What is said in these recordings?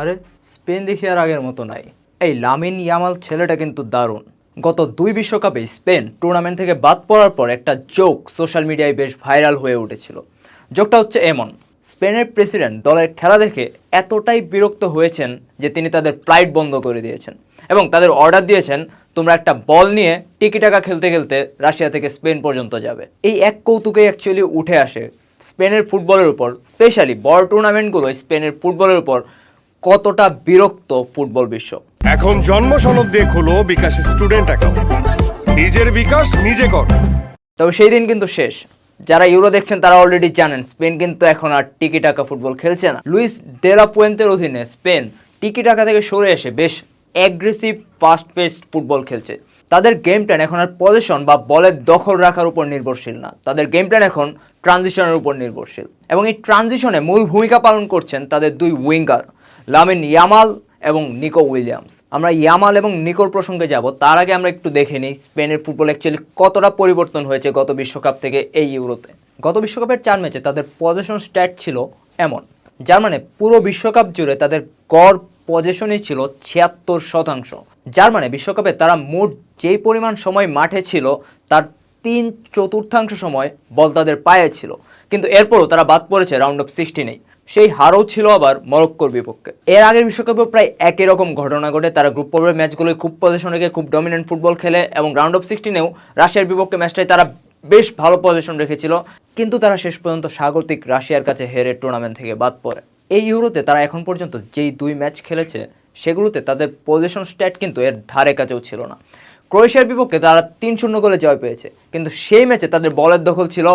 আরে, স্পেন দেখি আর আগের মতো নাই। এই লামিন ইয়ামাল ছেলেটা কিন্তু দারুণ। গত দুই বিশ্বকাপে স্পেন টুর্নামেন্ট থেকে বাদ পড়ার পর একটা জোক সোশ্যাল মিডিয়ায় বেশ ভাইরাল হয়ে উঠেছিল। জোকটা হচ্ছে এমন, স্পেনের প্রেসিডেন্ট দলের খেলা দেখে এতটাই বিরক্ত হয়েছেন যে তিনি তাদের ফ্লাইট বন্ধ করে দিয়েছেন এবং তাদের অর্ডার দিয়েছেন, তোমরা একটা বল নিয়ে টিকি টাকা খেলতে খেলতে রাশিয়া থেকে স্পেন পর্যন্ত যাবে। এই এক কৌতুকে অ্যাকচুয়ালি উঠে আসে স্পেনের ফুটবলের উপর স্পেশালি বড় টুর্নামেন্টগুলো স্পেনের ফুটবলের উপর কতটা বিরক্ত ফুটবল বিশ্ব। এখন জন্ম সনদ দিয়ে খোলো বিকাশ স্টুডেন্ট অ্যাকাউন্ট। নিজের বিকাশ নিজে কর। তবে সেই দিন কিন্তু শেষ। যারা ইউরো দেখছেন তারা অলরেডি জানেন স্পেন কিন্তু এখন আর টিকি টাকা ফুটবল খেলছে না। লুইস ডেলা পুয়েন্তের অধীনে স্পেন টিকি টাকা থেকে সরে এসে বেশ অ্যাগ্রেসিভ ফাস্ট পেস্ট ফুটবল খেলছে। তাদের গেম প্ল্যান এখন আর পজিশন বা বলের দখল রাখার উপর নির্ভরশীল না। তাদের গেম প্ল্যান এখন ট্রানজিশনের উপর নির্ভরশীল। এবং এই ট্রানজিশনে মূল ভূমিকা পালন করছেন তাদের দুই উইঙ্গার লামিন ইয়ামাল এবং নিকো উইলিয়ামস। আমরা ইয়ামাল এবং নিকোর প্রসঙ্গে যাব, তার আগে আমরা একটু দেখে নিই স্পেনের ফুটবল অ্যাকচুয়ালি কতটা পরিবর্তন হয়েছে গত বিশ্বকাপ থেকে এই ইউরোতে। গত বিশ্বকাপের চার ম্যাচে তাদের পজিশন স্ট্যাট ছিল এমন, যার মানে পুরো বিশ্বকাপ জুড়ে তাদের গড় পজিশনই ছিল ছিয়াত্তর শতাংশ, যার মানে বিশ্বকাপে তারা মোট যেই পরিমাণ সময় মাঠে ছিল, তার তিন চতুর্থাংশ সময় বল তাদের পায়ে ছিল। কিন্তু এরপরও তারা বাদ পড়েছে রাউন্ড অফ সিক্সটিনেই সেই হারও ছিল আবার মরক্কোর বিপক্ষে। এর আগের বিশ্বকাপেও প্রায় একই রকম ঘটনা ঘটে। তারা গ্রুপ পর্বের ম্যাচগুলোয় খুব পজিশনে গিয়ে খুব ডমিনেন্ট ফুটবল খেলে এবং রাউন্ড অফ সিক্সটিনেও রাশিয়ার বিপক্ষে ম্যাচটায় তারা বেশ ভালো পজিশন রেখেছিল। কিন্তু তারা শেষ পর্যন্ত স্বাগতিক রাশিয়ার কাছে হেরে টুর্নামেন্ট থেকে বাদ পড়ে। এই ইউরোতে তারা এখন পর্যন্ত যেই দুই ম্যাচ খেলেছে, সেগুলোতে তাদের পজিশন স্ট্যাট কিন্তু এর ধারে কাছেও ছিল না। ক্রোয়েশিয়ার বিপক্ষে তারা তিন শূন্য গোলে জয় পেয়েছে, কিন্তু সেই ম্যাচে তাদের বলের দখল ছিল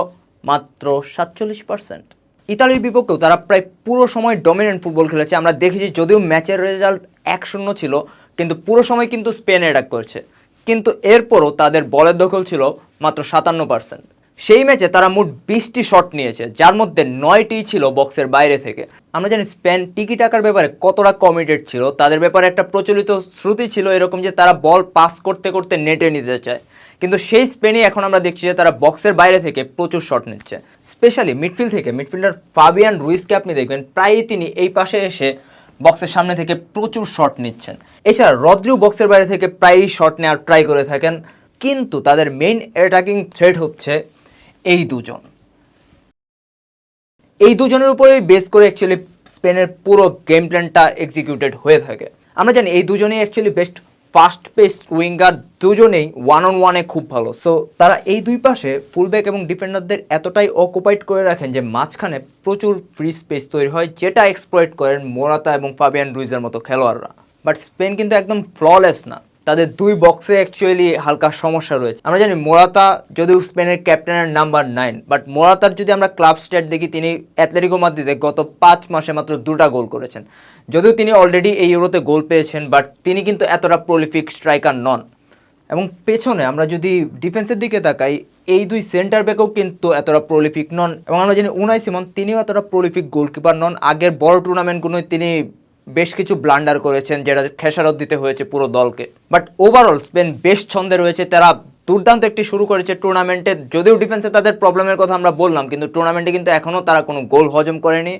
মাত্র সাতচল্লিশ পার্সেন্ট ইতালির বিপক্ষেও তারা প্রায় পুরো সময় ডমিনেন্ট ফুটবল খেলেছে। আমরা দেখেছি যদিও ম্যাচের রেজাল্ট এক শূন্য ছিল, কিন্তু পুরো সময় কিন্তু স্পেন অ্যাটাক করছে। কিন্তু এরপরও তাদের বলের দখল ছিল মাত্র সাতান্ন পার্সেন্ট সেই ম্যাচে তারা মোট বিশটি শট নিয়েছে, যার মধ্যে নয়টি ছিল বক্সের বাইরে থেকে। আমরা জানি স্পেন টিকি টাকার ব্যাপারে কতটা কমিটেড ছিল, তাদের ব্যাপারে একটা প্রচলিত শ্রুতি ছিল এরকম যে তারা বল পাস করতে করতে নেটে নিতে চায়। কিন্তু সেই স্পেনই এখন আমরা দেখছি যে তারা বক্সের বাইরে থেকে প্রচুর শট নিচ্ছে। স্পেশালি মিডফিল্ড থেকে মিডফিল্ডার ফাবিয়ান রুইসকে আপনি দেখবেন, প্রায়ই তিনি এই পাশে এসে বক্সের সামনে থেকে প্রচুর শট নিচ্ছেন। এছাড়া রদ্রিও বক্সের বাইরে থেকে প্রায়ই শট নেওয়ার ট্রাই করে থাকেন, কিন্তু তাদের মেইন অ্যাটাকিং থ্রেড হচ্ছে এই দুজন। এই দুজনের উপরেই বেস করে অ্যাকচুয়ালি স্পেনের পুরো গেম প্ল্যানটা এক্সিকিউটেড হয়ে থাকে। আমরা জানি এই দুজনেই actually best fast paced winger দুজনেই ওয়ান অন ওয়ানে খুব ভালো। সো তারা এই দুই পাশে ফুলব্যাক এবং ডিফেন্ডারদের এতটাই অকুপাইড করে রাখেন যে মাঝখানে প্রচুর ফ্রি স্পেস তৈরি হয়, যেটা এক্সপ্লয়েট করেন মোরাতা এবং ফাবিয়ান রুইজের মতো খেলোয়াড়রা। বাট স্পেন কিন্তু একদম ফ্ললেস না। তাদের দুই বক্সে অ্যাকচুয়ালি হালকা সমস্যা রয়েছে। আমরা জানি মোরাতা, যদিও স্পেনের ক্যাপ্টেনের নাম্বার নাইন বাট মোরাতার যদি আমরা ক্লাব স্টেট দেখি, তিনি অ্যাথলেটিকো মাদ্রিদে গত পাঁচ মাসে মাত্র দুটা গোল করেছেন। যদিও তিনি অলরেডি এই ইউরোতে গোল পেয়েছেন বাট তিনি কিন্তু এতটা প্রলিফিক স্ট্রাইকার নন। এবং পেছনে আমরা যদি ডিফেন্সের দিকে তাকাই, এই দুই সেন্টার ব্যাকও কিন্তু এতটা প্রলিফিক নন। এবং আমরা জানি উনাই সিমন তিনিও এতটা প্রলিফিক গোলকিপার নন। আগের বড় টুর্নামেন্টগুলোয় তিনি বেশ কিছু ব্লান্ডার করেছেন, যেটা খেসারত দিতে হয়েছে পুরো দলকে। বাট ওভারঅল স্পেন বেশ ছন্দে রয়েছে। তারা দুর্দান্ত একটি শুরু করেছে টুর্নামেন্টে যদিও ডিফেন্সে তাদের প্রবলেমের কথা আমরা বললাম, কিন্তু টুর্নামেন্টে কিন্তু এখনও তারা কোনো গোল হজম করেনি।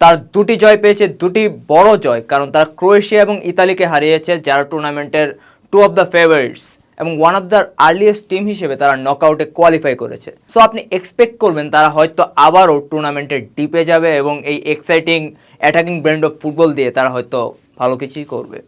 তার দুটি জয় পেয়েছে, দুটি বড় জয়, কারণ তারা ক্রোয়েশিয়া এবং ইতালিকে হারিয়েছে, যারা টুর্নামেন্টের টু অফ দ্য ফেভারিটস এবং one of the earliest team হিসেবে তারা নক আউটে কোয়ালিফাই করেছে। সো আপনি এক্সপেক্ট করবেন তারা হয়তো আবারও টুর্নামেন্টের ডিপে যাবে এবং এই exciting attacking brand of football দিয়ে তারা হয়তো ভালো কিছুই করবে।